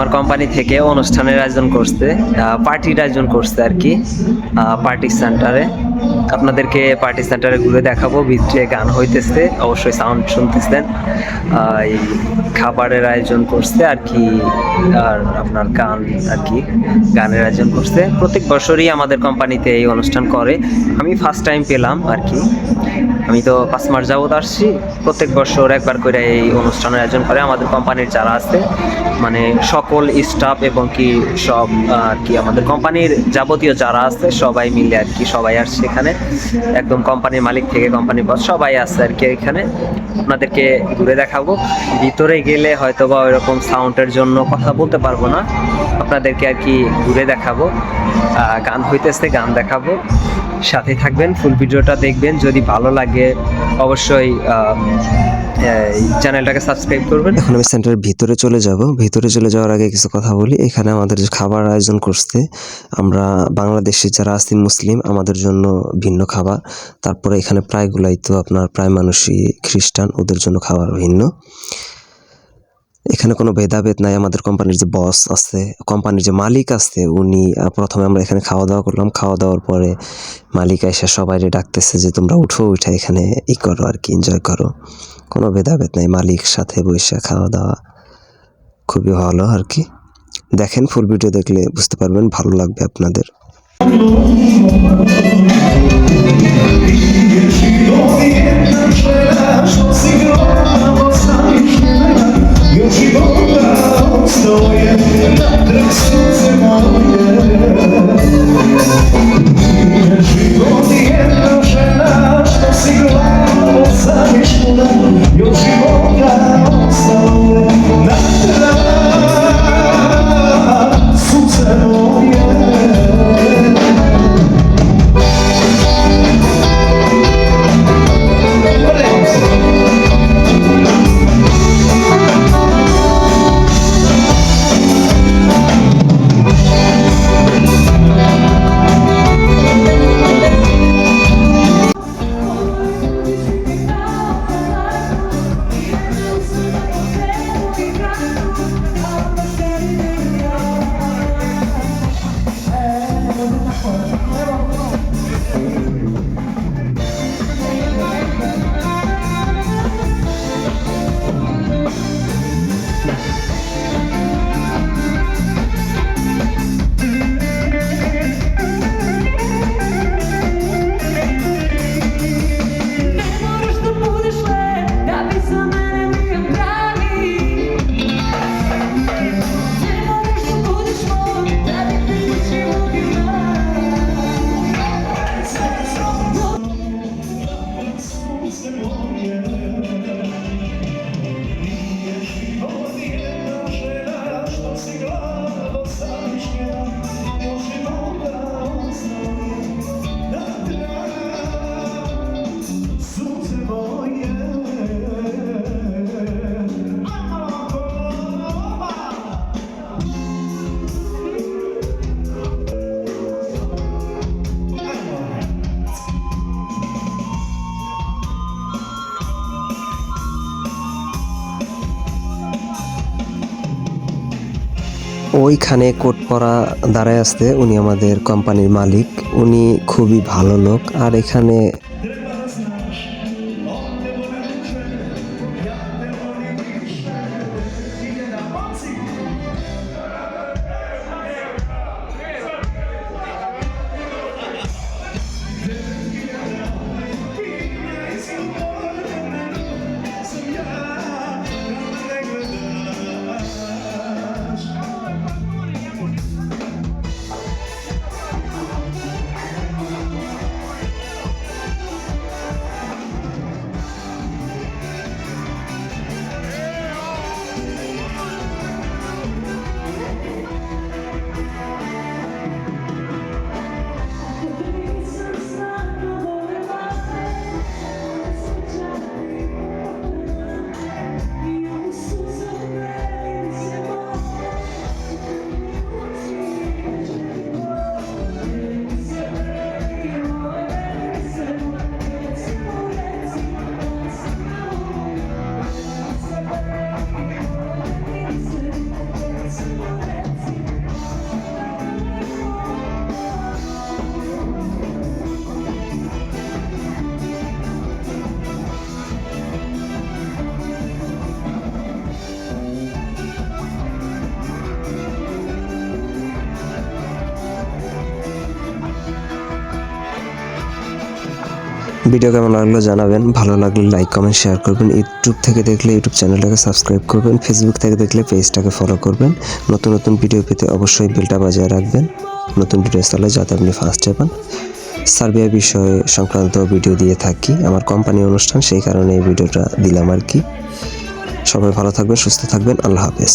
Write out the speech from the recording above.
আমার কোম্পানি থেকে অনুষ্ঠানের আয়োজন করছে পার্টির আয়োজন করছে আর কি পার্টি সেন্টারে আপনাদেরকে পার্টি সেন্টারে ঘুরে দেখাবো, ভিতরে গান হইতেছে, অবশ্যই সাউন্ড শুনতেছেন। এই খাবারের আয়োজন করছে আর কি, আর আপনার গান আর কি, গানের আয়োজন করছে। প্রত্যেক বছরই আমাদের কোম্পানিতে এই অনুষ্ঠান করে। আমি ফার্স্ট টাইম পেলাম আর কি। আমি তো পাঁচ মাস যাবত আসছি। প্রত্যেক বছর একবার করে এই অনুষ্ঠানের আয়োজন করে। আমাদের কোম্পানির যারা আছে মানে সকল স্টাফ এবং কি সব আর কি আমাদের কোম্পানির যাবতীয় যারা আছে, সবাই মিলে আর কি সবাই আসছে এখানে। একদম কোম্পানির মালিক থেকে কোম্পানি বস সবাই আছে আর কি এখানে। আপনাদেরকে ঘুরে দেখাবো। ভিতরে গেলে হয়তো বা ওইরকম সাউন্ডের জন্য কথা বলতে পারব না। আপনাদেরকে আর কি ঘুরে দেখাবো। গান হইতেছে, গান দেখাবো। সাথে থাকবেন। ফুল ভিডিওটা দেখবেন। যদি ভালো লাগে, অবশ্যই চ্যানেলটাকে সাবস্ক্রাইব করবেন। এখন আমি সেন্টারের ভিতরে চলে যাব। ভিতরে চলে যাওয়ার আগে কিছু কথা বলি। এখানে আমাদের খাবার আয়োজন করছে, আমরা বাংলাদেশি যারা আছি মুসলিম, আমাদের জন্য ভিন্ন খাবার। তারপরে এখানে প্রায়গুলাই তো আপনার প্রায় মানুষই খ্রিস্টান, ওদের জন্য খাবার ভিন্ন। এখানে কোনো ভেদাভেদ নাই। আমাদের কোম্পানির যে বস আছে কোম্পানির যে মালিক আছে, উনি প্রথমে আমরা এখানে খাওয়া দাওয়া করলাম। খাওয়া দাওয়ার পরে মালিক এসে সবাই ডাকতেছে যে, তোমরা উঠো, উঠে এখানে ই করো আর কি এনজয় করো। কোনো ভেদাভেদ নাই। মালিক সাথে বসে খাওয়া দাওয়া খুবই ভালো আর কি। দেখেন ফুল ভিডিও দেখলে বুঝতে পারবেন, ভালো লাগবে আপনাদের। ওইখানে কোট পরা দাঁড়ায় আসতে উনি আমাদের কোম্পানির মালিক। উনি খুবই ভালো লোক। আর এখানে ভিডিও কেমন লাগল জানাবেন। ভালো লাগলে লাইক কমেন্ট শেয়ার করবেন। ইউটিউব থেকে দেখলে ইউটিউব চ্যানেলটাকে সাবস্ক্রাইব করবেন। ফেসবুক থেকে দেখলে পেজটাকে ফলো করবেন। নতুন নতুন ভিডিও পেতে অবশ্যই বেলটা বাজিয়ে রাখবেন। নতুন ভিডিও চালে যাতে আপনি ফার্স্টে পান সার্বিয়া বিষয়ে সংক্রান্ত ভিডিও দিয়ে থাকি। আমার কোম্পানি অনুষ্ঠান, সেই কারণে এই ভিডিওটা দিলাম আর কি। সবাই ভালো থাকবেন, সুস্থ থাকবেন। আল্লাহ হাফেজ।